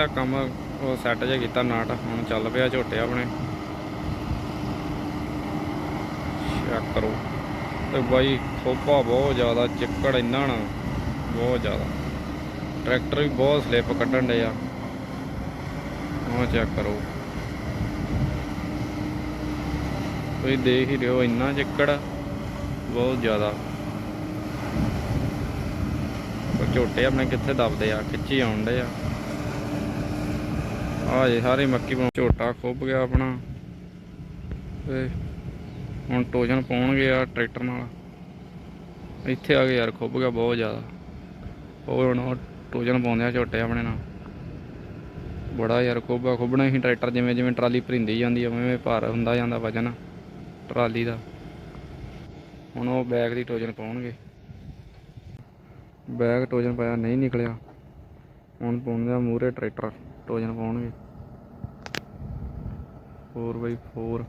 ਇਹ ਕੰਮ ਉਹ ਸੈੱਟ ਜਿਹਾ ਕੀਤਾ, ਨਾਟ ਹੁਣ ਚੱਲ ਪਿਆ ਝੋਟੇ ਆਪਣੇ। ਚੈੱਕ ਕਰੋ। ਤੇ ਬਾਈ, ਖੋਪਾ ਬਹੁਤ ਜ਼ਿਆਦਾ, ਚਿੱਕੜ ਇੰਨਾ ਨਾ, ਬਹੁਤ ਜ਼ਿਆਦਾ। ਟਰੈਕਟਰ ਵੀ ਬਹੁਤ ਸਲਿੱਪ ਕੱਢਣ ਡਿਆ ਉਹ ਚੈੱਕ ਕਰੋ। ਤੁਸੀਂ ਦੇਖ ਹੀ ਰਹੇ ਹੋ, ਇੰਨਾ ਚਿੱਕੜ, ਬਹੁਤ ਜ਼ਿਆਦਾ। ਝੋਟੇ ਆਪਣੇ ਕਿੱਥੇ ਦਬਦੇ ਆ, ਖਿੱਚੀ ਆਉਂਦੇ ਆ। ਆ ਜੇ, ਸਾਰੇ ਮੱਕੀ ਪਾਉਣ ਝੋਟਾ ਖੁੱਭ ਗਿਆ ਆਪਣਾ। ਤੇ ਹੁਣ ਟੋਜਨ ਪਾਉਣਗੇ ਆ ਟਰੈਕਟਰ ਨਾਲ। ਇੱਥੇ ਆ ਕੇ ਯਾਰ ਖੁੱਭ ਗਿਆ ਬਹੁਤ ਜ਼ਿਆਦਾ। ਉਹ ਹੁਣ ਉਹ ਟੋਜਨ ਪਾਉਂਦੇ ਆ ਝੋਟੇ ਆਪਣੇ ਨਾਲ। ਬੜਾ ਯਾਰ ਖੁੱਬਾ ਖੁੱਬਣਾ ਹੀ ਟਰੈਕਟਰ ਜਿਵੇਂ ਜਿਵੇਂ ਟਰਾਲੀ ਭਰਿੰਦੀ ਜਾਂਦੀ ਉਵੇਂ ਉਵੇਂ ਭਾਰ ਹੁੰਦਾ ਜਾਂਦਾ ਵਜਨ ਟਰਾਲੀ ਦਾ। ਹੁਣ ਉਹ ਬੈਗ ਦੀ ਟੋਜਨ ਪਾਉਣਗੇ। ਬੈਗ ਟੋਜਨ ਪਾਇਆ ਨਹੀਂ ਨਿਕਲਿਆ। ਹੁਣ ਪਾਉਂਦੇ ਆ ਮੂਰੇ ਟਰੈਕਟਰ। ਟੋਜਨ ਪਾਉਣਗੇ। 4x4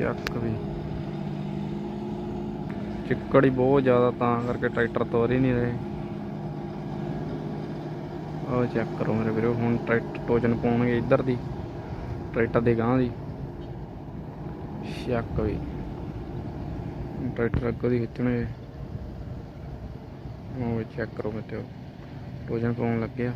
ਯੱਕ ਵੀ। ਚਿੱਕੜ ਹੀ ਬਹੁਤ ਜ਼ਿਆਦਾ, ਤਾਂ ਕਰਕੇ ਟਰੈਕਟਰ ਤੋਰ ਹੀ ਨਹੀਂ ਰਹੇ। ਉਹ ਚੈੱਕ ਕਰੋ ਮੇਰੇ ਵੀਰੋ, ਹੁਣ ਟਰੈਕਟਰ ਟੋਜਨ ਪਾਉਣਗੇ ਇੱਧਰ ਦੀ, ਟਰੈਕਟਰ ਦੇ ਗਾਂ ਦੀ। ਸ਼ੱਕ ਵੀ ਟਰੈਕਟਰ ਅੱਗੋਂ ਦੀ ਖਿੱਚਣਗੇ ਉਹ ਚੈੱਕ ਕਰੋ ਮਿੱਤਰੋ ਟੋਜਨ ਪਾਉਣ ਲੱਗਿਆ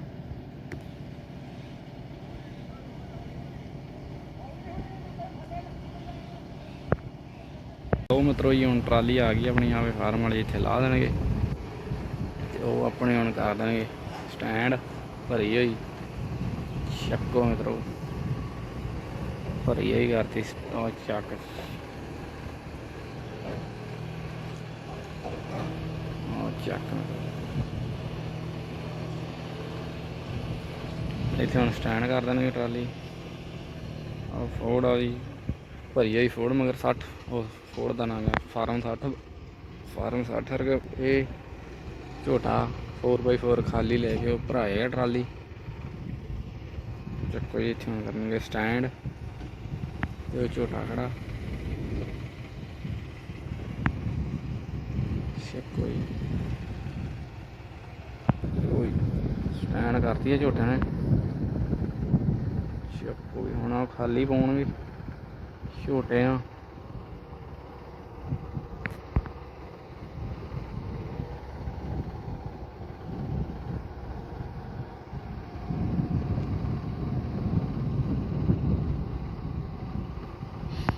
ਉਹ ਮਿੱਤਰੋ ਜੀ, ਹੁਣ ਟਰਾਲੀ ਆ ਗਈ ਆਪਣੀ ਆਵੇ ਫਾਰਮ ਵਾਲੇ ਇੱਥੇ ਲਾ ਦੇਣਗੇ। ਤੇ ਉਹ ਆਪਣੇ ਹੁਣ ਕਰ ਦੇਣਗੇ। ਸਟੈਂਡ ਭਰੀ ਹੋਈ। ਚੱਕੋ ਮਿੱਤਰੋ। ਭਰੀ ਹੋਈ ਕਰਤੀ ਸ- ਉਹ ਚੱਕ। ਇੱਥੇ ਹੁਣ ਸਟੈਂਡ ਕਰ ਦੇਣਗੇ ਟਰਾਲੀ। ਆ ਫੋਰਡ ਵਾਲੀ ਭਰੀ ਹੋਈ ਫੋਰਡ ਮਗਰ 60 ਉਹ ਫੋਰਡ ਦਾ ਨਾਮ ਹੈ ਫਾਰਮ 60 ਫਾਰਮ 60 ਰੁਪਏ ਇਹ ਝੋਟਾ 4x4 ਖਾਲੀ ਲੈ ਕੇ ਉਹ ਭਰਾਏਗਾ ਟਰਾਲੀ। ਚੱਕੋ ਜੀ, ਇੱਥੇ ਹੁਣ ਕਰਨਗੇ ਸਟੈਂਡ ਤੇ ਝੋਟਾ ਖੜਾ ਚੱਕੋ ਜੀ ਸਟੈਂਡ ਕਰਤੀ ਹੈ ਝੋਟੇ ਨੇ। ਚੱਕੋ ਜੀ ਹੁਣ ਉਹ ਖਾਲੀ ਪਾਉਣਗੇ ਝੋਟੇ ਆ।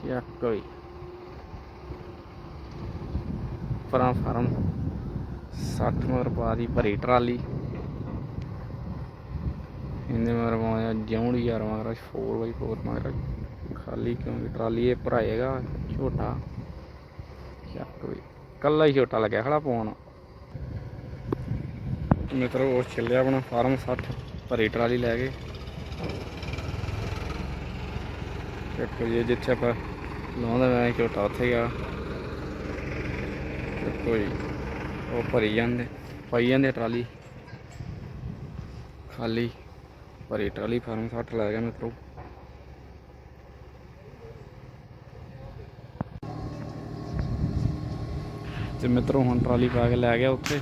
ਚੱਕ ਵੀ ਫਰਾਂ ਫਾਰਮ 60 ਮਗਰ ਪਾ ਦੀ ਭਰੀ ਟਰਾਲੀ। ਇਹਨੇ ਮਗਰ ਪਾਉਂਦੇ ਜਿਉਣੀ ਯਾਰ ਮਗਰ 4x4 ਮਗਰ। ਖਾਲੀ ਕਿਉਂਕਿ ਟਰਾਲੀ ਇਹ ਭਰਾਏਗਾ ਛੋਟਾ। ਚੱਕ ਵੀ ਕੱਲਾ ਹੀ ਛੋਟਾ ਲੱਗਿਆ ਖੜਾ ਪਾਉਣ। ਮਿੱਤਰੋ, ਉਹ ਚੱਲਿਆ ਆਪਣਾ ਫਾਰਮ 60 ਭਰੀ ਟਰਾਲੀ ਲੈ ਕੇ। ਦੇਖੋ ਜੀ ਜਿੱਥੇ ਆਪਾਂ ਲਾਉਂਦਾ ਮੈਂ ਝੋਟਾ ਉੱਥੇ ਗਿਆ। ਦੇਖੋ ਉਹ ਭਰੀ ਜਾਂਦੇ, ਪਾਈ ਜਾਂਦੇ ਟਰਾਲੀ। ਖਾਲੀ, ਭਰੀ ਟਰਾਲੀ, ਫਾਰਮ 60 ਲੈ ਗਿਆ ਮਿੱਤਰੋ। ਤੇ ਮਿੱਤਰੋ ਹੁਣ ਟਰਾਲੀ ਪਾ ਕੇ ਲੈ ਗਿਆ ਉੱਥੇ।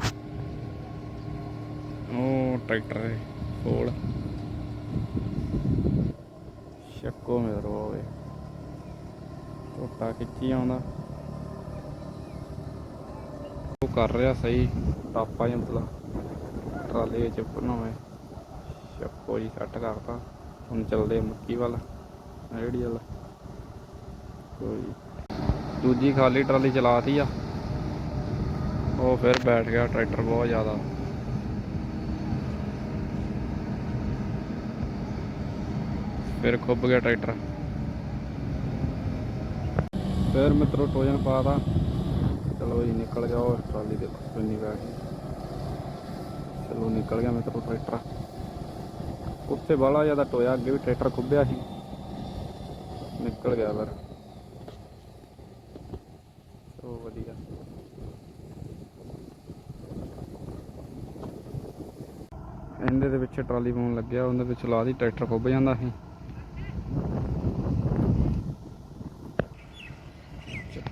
ਉਹ ਟਰੈਕਟਰ ਹੈ, ਕੋਲ। ਸ਼ੱਕੋ ਮਿੱਤਰੋ। ਹੋਵੇ ਖਿੱਚੀ ਆਉਂਦਾ ਉਹ ਕਰ ਰਿਹਾ ਸਹੀ, ਟਾਪਾ ਜਿਹਾ ਮਤਲਬ ਟਰਾਲੇ ਵਿੱਚ ਬਣਾਵੇ ਸ਼ੱਕੋ ਜੀ, ਸੈੱਟ ਕਰਤਾ। ਹੁਣ ਚੱਲਦੇ ਮੱਕੀ ਵੱਲ ਰੇੜੀ ਵੱਲ। ਕੋਈ ਦੂਜੀ ਖਾਲੀ ਟਰਾਲੀ ਚਲਾਤੀ ਆ। ਉਹ ਫਿਰ ਬੈਠ ਗਿਆ ਟਰੈਕਟਰ ਬਹੁਤ ਜ਼ਿਆਦਾ। ਫਿਰ ਖੁੱਬ ਗਿਆ ਟਰੈਕਟਰ। ਫਿਰ ਮਿੱਤਰੋ ਟੋਜਨ ਪਾਤਾ ਚਲੋ ਜੀ, ਨਿਕਲ ਗਿਆ ਉਹ ਟਰਾਲੀ ਦੇ ਪਿੰਨੀ ਬੈਠ ਚਲੋ ਨਿਕਲ ਗਿਆ ਮਿੱਤਰੋ ਟਰੈਕਟਰ। ਉੱਥੇ ਬਾਲਾ ਜ਼ਿਆਦਾ ਟੋਇਆ, ਅੱਗੇ ਵੀ ਟਰੈਕਟਰ ਖੁੱਬਿਆ ਸੀ। ਨਿਕਲ ਗਿਆ ਫਿਰ। ਸੋ ਵਧੀਆ। ਇਹਦੇ ਦੇ ਵਿੱਚ ਟਰਾਲੀ ਪਾਉਣ ਲੱਗਿਆ, ਉਹਦੇ ਵਿੱਚ ਲਾ ਦੀ ਟਰੈਕਟਰ ਖੁੱਬ ਜਾਂਦਾ ਸੀ।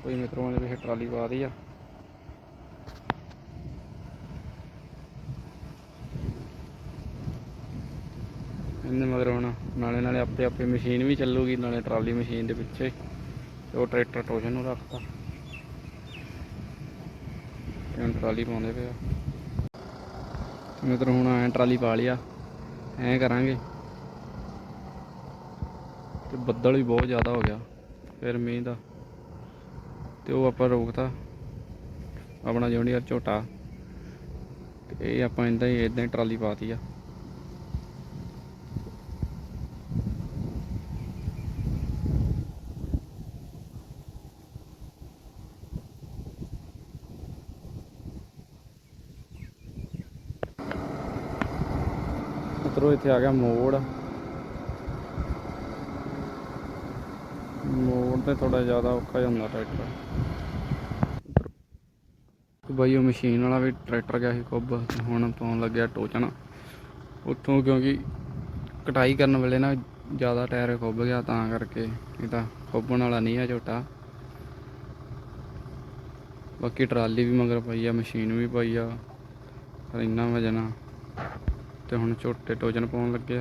ਕੋਈ ਹੀ ਮਿੱਤਰੋਂ ਨੇ ਪਿੱਛੇ ਟਰਾਲੀ ਪਾ ਦੀ ਆ। ਇਹਨੇ ਮਗਰ ਹੁਣ ਨਾਲੇ ਨਾਲੇ ਆਪੇ ਆਪੇ ਮਸ਼ੀਨ ਵੀ ਚੱਲੂਗੀ, ਨਾਲੇ ਟਰਾਲੀ ਮਸ਼ੀਨ ਦੇ ਪਿੱਛੇ ਤੇ ਉਹ ਟਰੈਕਟਰ ਟੋਸ਼ਨ ਨੂੰ ਰੱਖਤਾ। ਤੇ ਹੁਣ ਟਰਾਲੀ ਪਾਉਂਦੇ ਪਿਆ ਮਿੱਤਰ ਹੁਣ ਐ ਟਰਾਲੀ ਪਾ ਲਿਆ ਐਂ ਕਰਾਂਗੇ। ਤੇ ਬੱਦਲ ਵੀ ਬਹੁਤ ਜ਼ਿਆਦਾ ਹੋ ਗਿਆ, ਫਿਰ ਮੀਂਹ ਦਾ। ਤੇ ਉਹ ਆਪਾਂ ਰੋਕਤਾ। ਆਪਣਾ ਜੌਂਡੀਅਰ ਝੋਟਾ। ਤੇ ਇਹ ਆਪਾਂ ਇੰਦਾਂ ਹੀ ਇਦਾਂ ਹੀ ਟਰਾਲੀ ਪਾਤੀ ਆ। ਮਿੱਤਰੋ ਇੱਥੇ ਆ ਗਿਆ ਮੋੜ ਮੋੜ ਤੇ ਥੋੜਾ ਜ਼ਿਆਦਾ ਔਖਾ ਜਾਂਦਾ ਟਰੈਕਟਰ ਬਾਈ ਉਹ ਮਸ਼ੀਨ ਵਾਲਾ ਵੀ ਟਰੈਕਟਰ ਗਿਆ ਸੀ ਕੁੱਬ ਤੇ ਹੁਣ ਪਾਉਣ ਲੱਗਿਆ ਟੋਚਨ ਉੱਥੋਂ ਕਿਉਂਕਿ ਕਟਾਈ ਕਰਨ ਵੇਲੇ ਨਾ ਜ਼ਿਆਦਾ ਟਾਇਰ ਖੁੱਬ ਗਿਆ, ਤਾਂ ਕਰਕੇ ਇਹ ਤਾਂ ਖੁੱਬਣ ਵਾਲਾ ਨਹੀਂ ਆ ਝੋਟਾ। ਬਾਕੀ ਟਰਾਲੀ ਵੀ ਮਗਰ ਪਈ ਆ ਮਸ਼ੀਨ ਵੀ ਪਈ ਆ ਇੰਨਾ ਵਜਨ ਆ। ਤੇ ਹੁਣ ਝੋਟੇ ਟੋਜਨ ਪਾਉਣ ਲੱਗੇ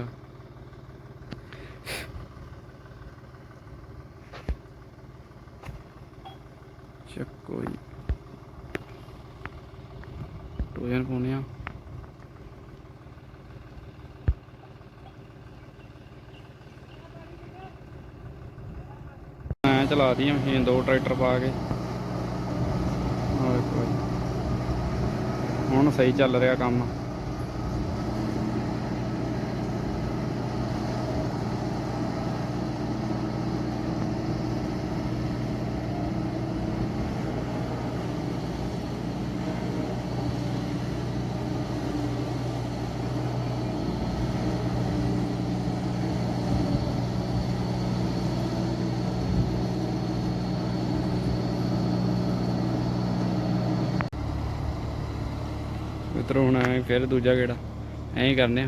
ਚੱਕੋ ਜੀ। ਟੋਜਨ ਪਾਉਣੇ ਆ। ਮੈਂ ਚਲਾਤੀ ਆ ਮਸ਼ੀਨ, ਦੋ ਟਰੈਕਟਰ ਪਾ ਕੇ। ਹੁਣ ਸਹੀ ਚੱਲ ਰਿਹਾ ਕੰਮ। ਮਿੱਤਰੋ, ਹੁਣ ਐਵੇਂ ਫਿਰ ਦੂਜਾ ਗੇੜਾ। ਐਂ ਹੀ ਕਰਨੇ ਆ।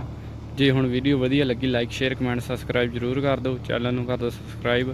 ਜੇ ਹੁਣ ਵੀਡੀਓ ਵਧੀਆ ਲੱਗੀ ਲਾਈਕ ਸ਼ੇਅਰ ਕਮੈਂਟ ਸਬਸਕ੍ਰਾਈਬ ਜਰੂਰ ਕਰ ਦਿਓ। ਚੈਨਲ ਨੂੰ ਕਰ ਦਿਓ ਸਬਸਕ੍ਰਾਈਬ